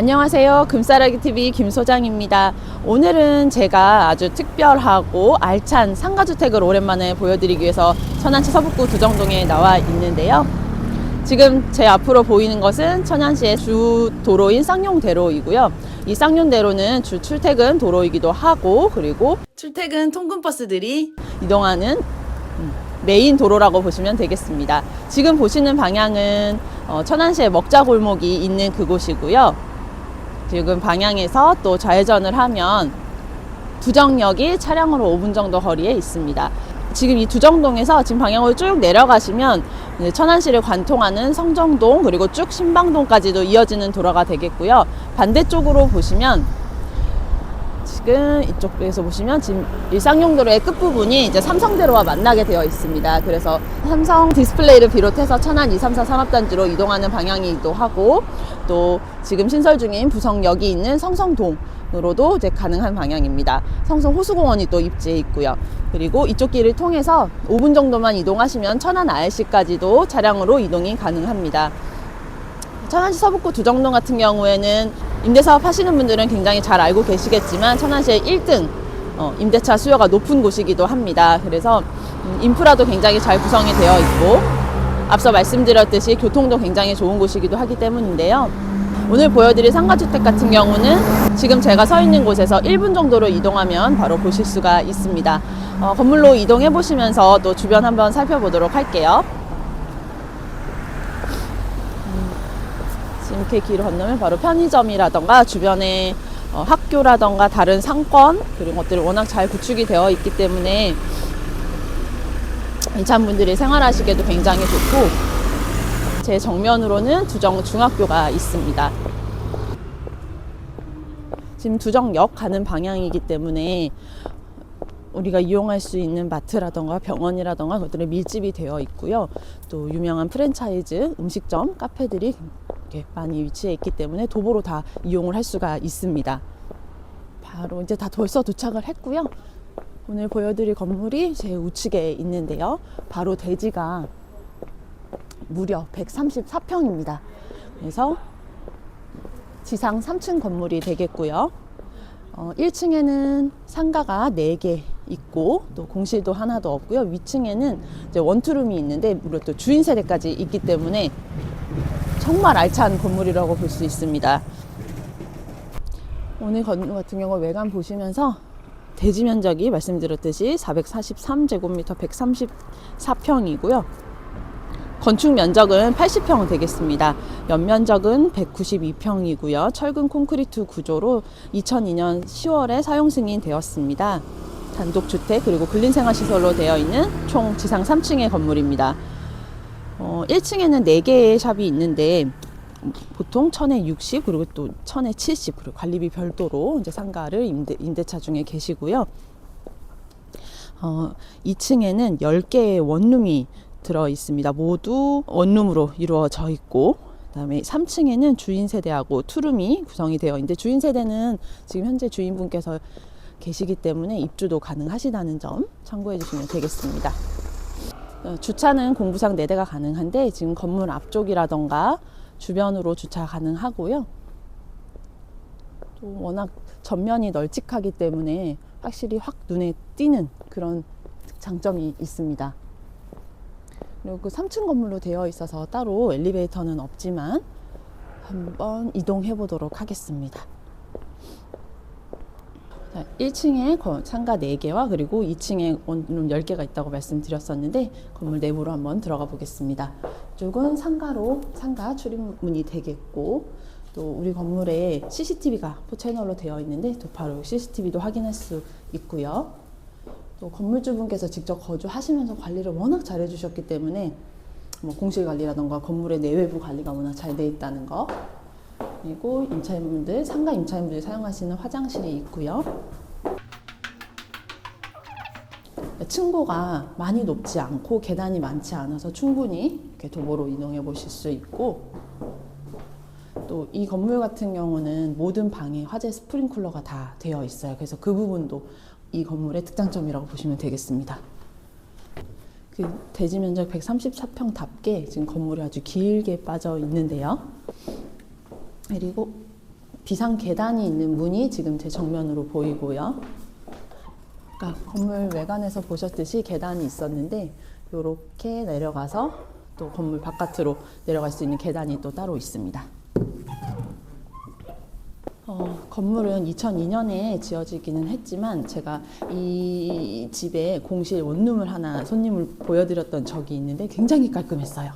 안녕하세요. 금싸라기 TV 김 소장입니다. 오늘은 제가 아주 특별하고 알찬 상가주택을 오랜만에 보여드리기 위해서 천안시 서북구 두정동에 나와 있는데요. 지금 제 앞으로 보이는 것은 천안시의 주 도로인 쌍용대로이고요. 이 쌍용대로는 주 출퇴근 도로이기도 하고 그리고 출퇴근 통근버스들이 이동하는 음, 메인 도로라고 보시면 되겠습니다. 지금 보시는 방향은 어, 천안시의 먹자골목이 있는 그곳이고요. 지금 방향에서 또 좌회전을 하면 두정역이 차량으로 5분 정도 거리에 있습니다. 지금 이 두정동에서 지금 방향으로 쭉 내려가시면 천안시를 관통하는 성정동 그리고 쭉 신방동까지도 이어지는 도로가 되겠고요. 반대쪽으로 보시면 지금 이쪽에서 보시면 지금 이 쌍용도로의 끝부분이 이제 삼성대로와 만나게 되어 있습니다. 그래서 삼성 디스플레이를 비롯해서 천안 234 산업단지로 이동하는 방향이기도 하고 또 지금 신설 중인 부성역이 있는 성성동 으로도 이제 가능한 방향입니다. 성성 호수공원이 또 입지에 있고요. 그리고 이쪽 길을 통해서 5분 정도만 이동하시면 천안 IC까지도 차량으로 이동이 가능합니다. 천안시 서북구 두정동 같은 경우에는 임대사업 하시는 분들은 굉장히 잘 알고 계시겠지만 천안시의 1등 어, 임대차 수요가 높은 곳이기도 합니다. 그래서 음, 인프라도 굉장히 잘 구성이 되어 있고 앞서 말씀드렸듯이 교통도 굉장히 좋은 곳이기도 하기 때문인데요. 오늘 보여드릴 상가주택 같은 경우는 지금 제가 서 있는 곳에서 1분 정도로 이동하면 바로 보실 수가 있습니다. 어, 건물로 이동해 보시면서 또 주변 한번 살펴보도록 할게요. 지금 이렇게 길을 건너면 바로 편의점이라던가 주변에 어, 학교라던가 다른 상권 그런 것들이 워낙 잘 구축이 되어 있기 때문에 이찬분들이 생활하시기에도 굉장히 좋고 제 정면으로는 두정 중학교가 있습니다. 지금 두정역 가는 방향이기 때문에 우리가 이용할 수 있는 마트라던가 병원이라던가 그것들이 밀집이 되어 있고요. 또 유명한 프랜차이즈 음식점, 카페들이 이렇게 많이 위치해 있기 때문에 도보로 다 이용을 할 수가 있습니다. 바로 이제 다 벌써 도착을 했고요. 오늘 보여드릴 건물이 제 우측에 있는데요. 바로 대지가 무려 134평입니다. 그래서 지상 3층 건물이 되겠고요. 어, 1층에는 상가가 4개 있고 또 공실도 하나도 없고요. 위층에는 이제 원투룸이 있는데 무려 또 주인 세대까지 있기 때문에 정말 알찬 건물이라고 볼 수 있습니다. 오늘 건물 같은 경우 외관 보시면서 대지 면적이 말씀드렸듯이 443제곱미터 134평이고요. 건축 면적은 80평 되겠습니다. 연면적은 192평이고요. 철근 콘크리트 구조로 2002년 10월에 사용 승인되었습니다. 단독주택 그리고 근린생활시설로 되어 있는 총 지상 3층의 건물입니다. 어, 1층에는 4개의 샵이 있는데 보통 천에 60 그리고 또 천에 70 그리고 관리비 별도로 이제 상가를 임대, 임대차 중에 계시고요. 어, 2층에는 10개의 원룸이 들어 있습니다. 모두 원룸으로 이루어져 있고 그다음에 3층에는 주인 세대하고 투룸이 구성이 되어 있는데 주인 세대는 지금 현재 주인분께서 계시기 때문에 입주도 가능하시다는 점 참고해 주시면 되겠습니다. 어, 주차는 공부상 4대가 가능한데 지금 건물 앞쪽이라던가 주변으로 주차 가능하고요. 또 워낙 전면이 널찍하기 때문에 확실히 확 눈에 띄는 그런 장점이 있습니다. 그리고 그 3층 건물로 되어 있어서 따로 엘리베이터는 없지만 한번 이동해 보도록 하겠습니다. 자, 1층에 상가 4개와 그리고 2층에 원룸 10개가 있다고 말씀드렸었는데 건물 내부로 한번 들어가 보겠습니다. 이쪽은 상가로 상가 출입문이 되겠고 또 우리 건물에 CCTV가 포채널로 되어 있는데 또 바로 CCTV도 확인할 수 있고요. 또 건물주분께서 직접 거주하시면서 관리를 워낙 잘 해 주셨기 때문에 뭐 공실 관리라던가 건물의 내외부 관리가 워낙 잘 돼 있다는 거 그리고 임차인분들 상가 임차인분들이 사용하시는 화장실이 있고요. 층고가 많이 높지 않고 계단이 많지 않아서 충분히 이렇게 도보로 이동해 보실 수 있고 또 이 건물 같은 경우는 모든 방에 화재 스프링쿨러가 다 되어 있어요. 그래서 그 부분도 이 건물의 특장점이라고 보시면 되겠습니다. 그 대지 면적 134평답게 지금 건물이 아주 길게 빠져 있는데요. 그리고 비상 계단이 있는 문이 지금 제 정면으로 보이고요. 아까 건물 외관에서 보셨듯이 계단이 있었는데 이렇게 내려가서 또 건물 바깥으로 내려갈 수 있는 계단이 또 따로 있습니다. 어, 건물은 2002년에 지어지기는 했지만 제가 이 집에 공실 원룸을 하나 손님을 보여드렸던 적이 있는데 굉장히 깔끔했어요.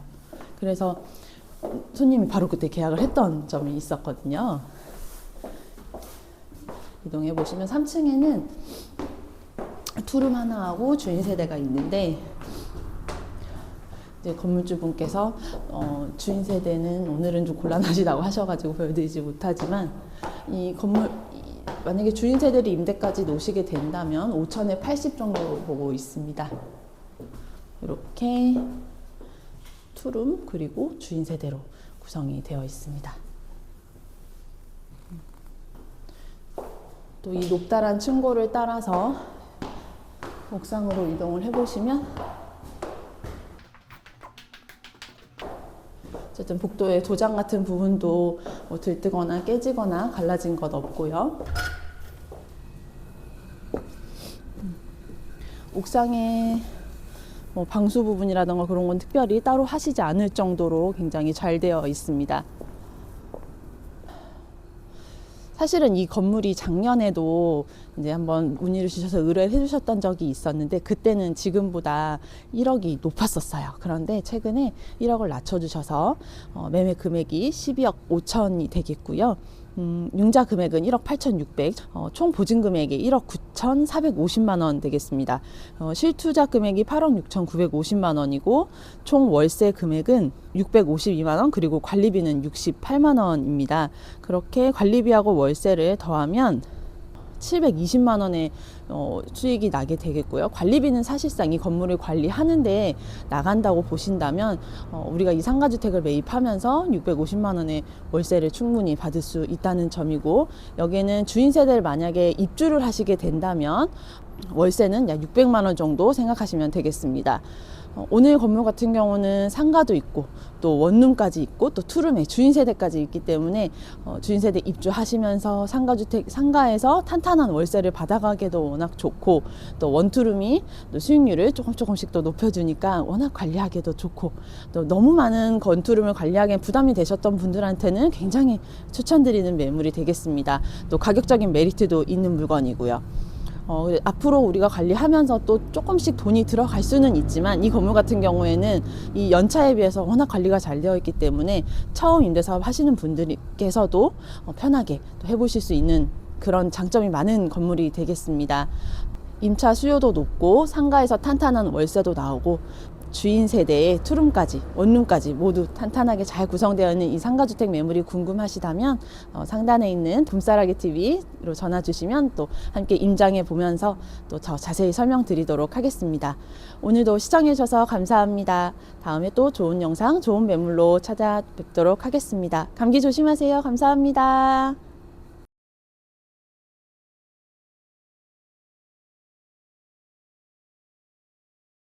그래서 손님이 바로 그때 계약을 했던 점이 있었거든요. 이동해 보시면 3층에는 투룸 하나하고 주인 세대가 있는데 건물주분께서 어, 주인 세대는 오늘은 좀 곤란하시다고 하셔가지고 보여드리지 못하지만 이 건물 이- 만약에 주인 세대를 임대까지 놓으시게 된다면 5천에 80 정도로 보고 있습니다. 이렇게 투룸 그리고 주인 세대로 구성이 되어 있습니다. 또 이 높다란 층고를 따라서 옥상으로 이동을 해보시면 어쨌든 복도의 도장 같은 부분도 뭐 들뜨거나 깨지거나 갈라진 것 없고요. 음. 옥상에 뭐 방수 부분이라던가 그런 건 특별히 따로 하시지 않을 정도로 굉장히 잘 되어 있습니다. 사실은 이 건물이 작년에도 이제 한번 문의를 주셔서 의뢰를 해주셨던 적이 있었는데 그때는 지금보다 1억이 높았었어요. 그런데 최근에 1억을 낮춰주셔서 어, 매매 금액이 12억 5천이 되겠고요. 음, 융자 금액은 1억 8,600, 어, 총 보증 금액이 1억 9,450만 원 되겠습니다. 어, 실투자 금액이 8억 6,950만 원이고 총 월세 금액은 652만 원 그리고 관리비는 68만 원입니다. 그렇게 관리비하고 월세를 더하면 720만 원의 어, 수익이 나게 되겠고요. 관리비는 사실상 이 건물을 관리하는데 나간다고 보신다면 어, 우리가 이 상가주택을 매입하면서 650만 원의 월세를 충분히 받을 수 있다는 점이고 여기에는 주인 세대를 만약에 입주를 하시게 된다면 월세는 약 600만 원 정도 생각하시면 되겠습니다. 어, 오늘 건물 같은 경우는 상가도 있고 또 원룸까지 있고 또 투룸에 주인 세대까지 있기 때문에 어, 주인 세대 입주하시면서 상가 주택 상가에서 탄탄한 월세를 받아가기도 워낙 좋고 또 원투룸이 또 수익률을 조금 조금씩 또 높여주니까 워낙 관리하기도 좋고 또 너무 많은 건투룸을 관리하기엔 부담이 되셨던 분들한테는 굉장히 추천드리는 매물이 되겠습니다. 또 가격적인 메리트도 있는 물건이고요. 어, 앞으로 우리가 관리하면서 또 조금씩 돈이 들어갈 수는 있지만 이 건물 같은 경우에는 이 연차에 비해서 워낙 관리가 잘 되어 있기 때문에 처음 임대사업 하시는 분들께서도 어, 편하게 또 해보실 수 있는 그런 장점이 많은 건물이 되겠습니다. 임차 수요도 높고 상가에서 탄탄한 월세도 나오고 주인 세대의 투룸까지 원룸까지 모두 탄탄하게 잘 구성되어 있는 이 상가주택 매물이 궁금하시다면 어, 상단에 있는 봄사라기 TV로 전화 주시면 또 함께 임장해 보면서 또 더 자세히 설명드리도록 하겠습니다. 오늘도 시청해 주셔서 감사합니다. 다음에 또 좋은 영상, 좋은 매물로 찾아뵙도록 하겠습니다. 감기 조심하세요. 감사합니다.